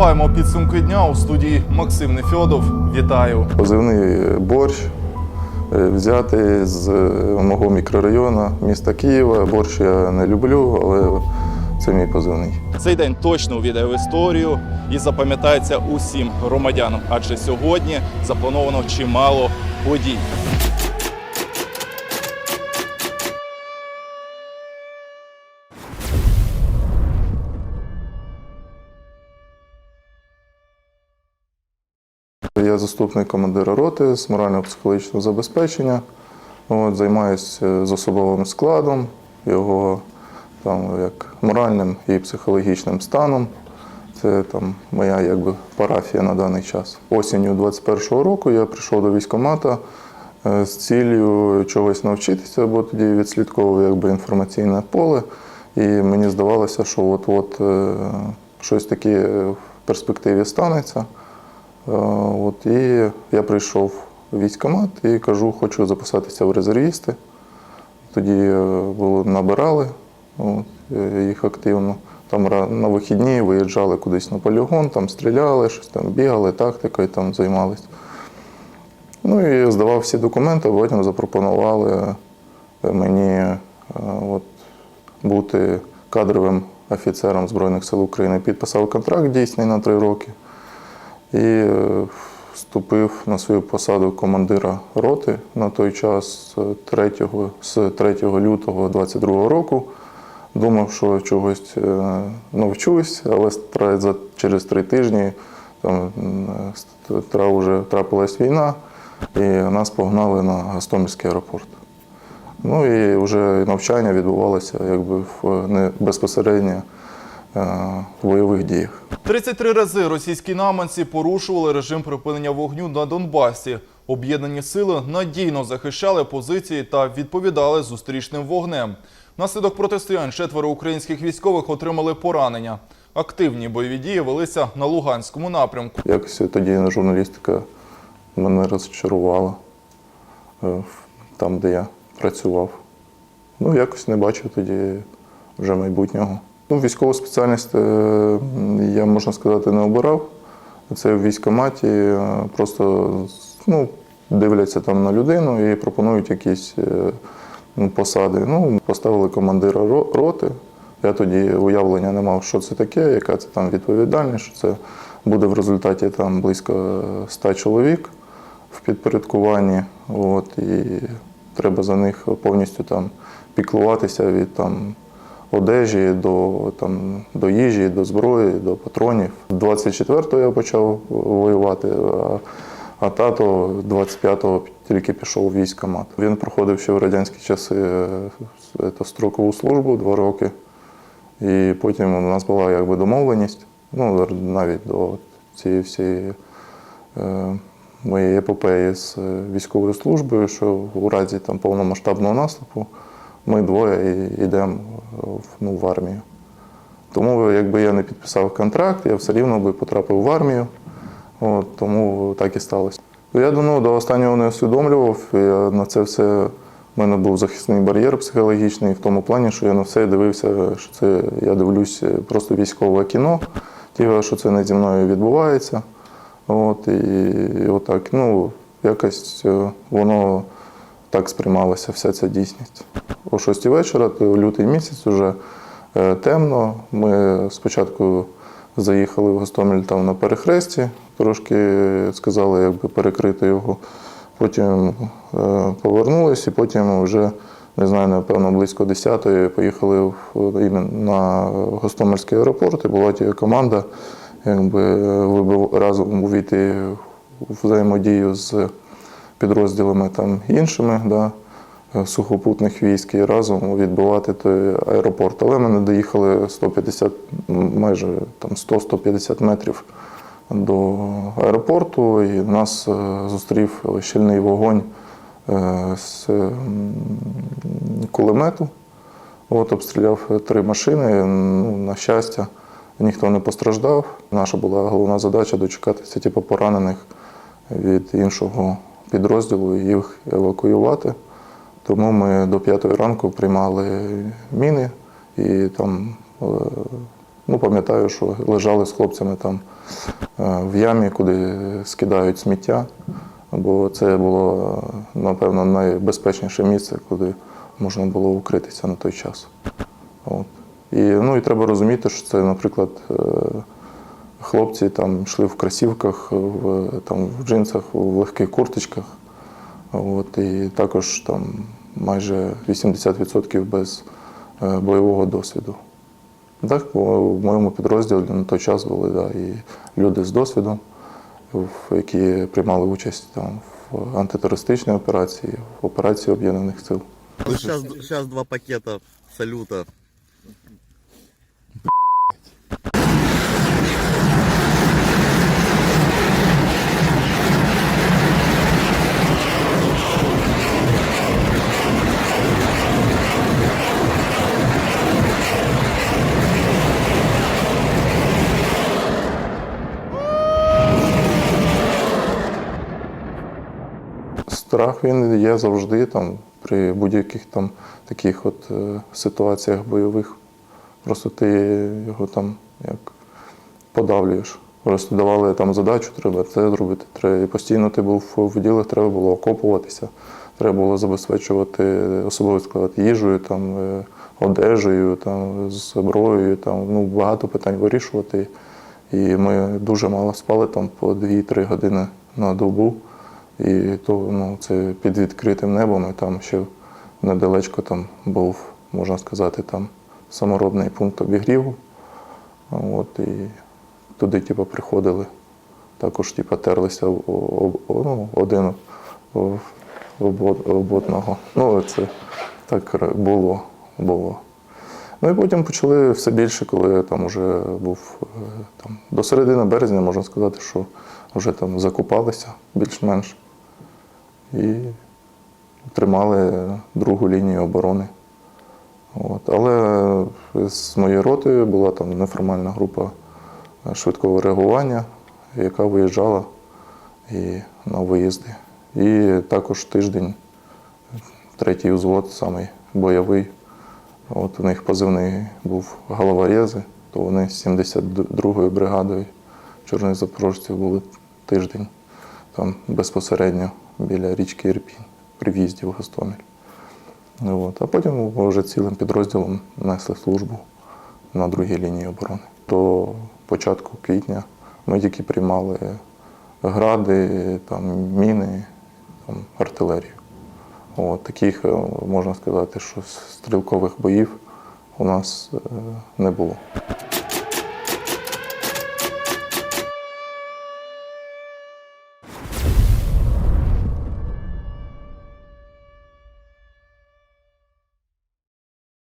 Підбиваємо підсумки дня у студії Максим Нефьодов. Вітаю. Позивний борщ е, взятий з е, мого мікрорайону міста Києва. Борщ я не люблю, але це мій позивний. Цей день точно увійде в історію і запам'ятається усім громадянам, адже сьогодні заплановано чимало подій. Я заступник командира роти з морально-психологічного забезпечення. От, займаюся з особовим складом, його там, як моральним і психологічним станом. Це там моя якби, парафія на даний час. Осінню 21-го року я прийшов до військкомата е, з ціллю чогось навчитися, бо тоді відслідковував якби, інформаційне поле. І мені здавалося, що от-от е, щось таке в перспективі станеться. Е, От, і я прийшов в військкомат і кажу, хочу записатися в резервісти. Тоді е, було, набирали от, е, їх активно. Там на вихідні виїжджали кудись на полігон, там стріляли, щось там бігали, тактикою там займалися. Ну і здавав всі документи, потім запропонували мені от, бути кадровим офіцером Збройних сил України. Підписав контракт дійсний на три роки і е, вступив на свою посаду командира роти на той час е, 3, з 3 лютого 22 року. Думав, що чогось е, навчусь, але через три тижні там, м, е, тра- вже трапилась війна, і нас погнали на Гостомельський аеропорт. Ну і вже навчання відбувалося якби в не безпосередньо в бойових діях. 33 рази російські наманці порушували режим припинення вогню на Донбасі. Об'єднані сили надійно захищали позиції та відповідали зустрічним вогнем. Внаслідок протистоянь четверо українських військових отримали поранення. Активні бойові дії велися на Луганському напрямку. Якось тоді журналістика мене розчарувала е, там, де я працював. Ну, якось не бачив тоді вже майбутнього. Ну, військову спеціальність е, я, можна сказати, не обирав. Це в військкоматі е, просто ну, дивляться там на людину і пропонують якісь е, ну, посади. Ну, поставили командира роти. Я тоді уявлення не мав, що це таке, яка це там відповідальність, що це буде в результаті там близько 100 чоловік в підпорядкуванні. От, і треба за них повністю там піклуватися від там, одежі до, там, до їжі, до зброї, до патронів. 24-го я почав воювати, а, а тато 25-го тільки пішов у військкомат. Він проходив ще в радянські часи е, е, строкову службу два роки. І потім у нас була якби домовленість, ну навіть до цієї всієї е, моєї епопеї з е, військовою службою, що у разі там повномасштабного наступу ми двоє йдемо ну, в армію. Тому якби я не підписав контракт, я все рівно би потрапив в армію. От, тому так і сталося. Я ну, до останнього не усвідомлював. Я на це все в мене був захисний бар'єр психологічний в тому плані, що я на все дивився, що це я дивлюсь просто військове кіно, ті, що це не зі мною відбувається. От, і, і отак, ну, якось е, воно так сприймалася вся ця дійсність. О 6 вечора, то лютий місяць уже е, темно. Ми спочатку заїхали в Гостомель там на перехресті, трошки сказали, якби перекрити його. Потім е, повернулись і потім вже, не знаю, напевно, близько 10-ї поїхали на Гостомельський аеропорт, і була ті команда, якби разом увійти в взаємодію з підрозділами там іншими, да, сухопутних військ і разом відбивати той аеропорт. Але ми не доїхали 150, майже там 100-150 метрів до аеропорту, і нас е, зустрів щільний вогонь е, з кулемету. От, обстріляв три машини. Ну, на щастя, ніхто не постраждав. Наша була головна задача дочекатися типу, поранених від іншого підрозділу і їх евакуювати. Тому ми до п'ятої ранку приймали міни і там е, Ну, пам'ятаю, що лежали з хлопцями там е, в ямі, куди скидають сміття. Бо це було, напевно, найбезпечніше місце, куди можна було укритися на той час. От. І, ну, і треба розуміти, що це, наприклад, е, хлопці там йшли в кросівках, в, там, в джинсах, в легких курточках. От, і також там майже 80% без е, бойового досвіду. Так, в моєму підрозділі на той час були да, і люди з досвідом, які приймали участь там, в антитерористичній операції, в операції Об'єднаних сил. Сейчас два пакета салюта. Страх він є завжди там, при будь-яких там таких от е, ситуаціях бойових. Просто ти його там як подавлюєш. Просто давали там задачу, треба це зробити. Треба, і постійно ти був в ділах, треба було окопуватися, треба було забезпечувати особовий склад їжею, там, е, одежею, там, зброєю, там, ну, багато питань вирішувати. І ми дуже мало спали там по 2-3 години на добу. І то ну, це під відкритим небом, і там ще недалечко там був, можна сказати, там саморобний пункт обігріву. От, і туди типу, приходили, також типу, терлися об, ну, один об, об одного. Ну, це так було. було. Ну і потім почали все більше, коли я там вже був е, там, до середини березня, можна сказати, що вже там закупалися більш-менш і тримали другу лінію оборони. От. Але з моєю ротою була там неформальна група швидкого реагування, яка виїжджала і на виїзди. І також тиждень, третій узвод, самий бойовий. От у них позивний був головорези, то вони з 72-ю бригадою чорних запорожців були тиждень там безпосередньо біля річки Ірпінь при в'їзді в Гостомель. Ну, От. А потім ми вже цілим підрозділом несли службу на другій лінії оборони. До початку квітня ми тільки приймали гради, там, міни, там, артилерію. От, таких, е, можна сказати, що стрілкових боїв у нас е, не було.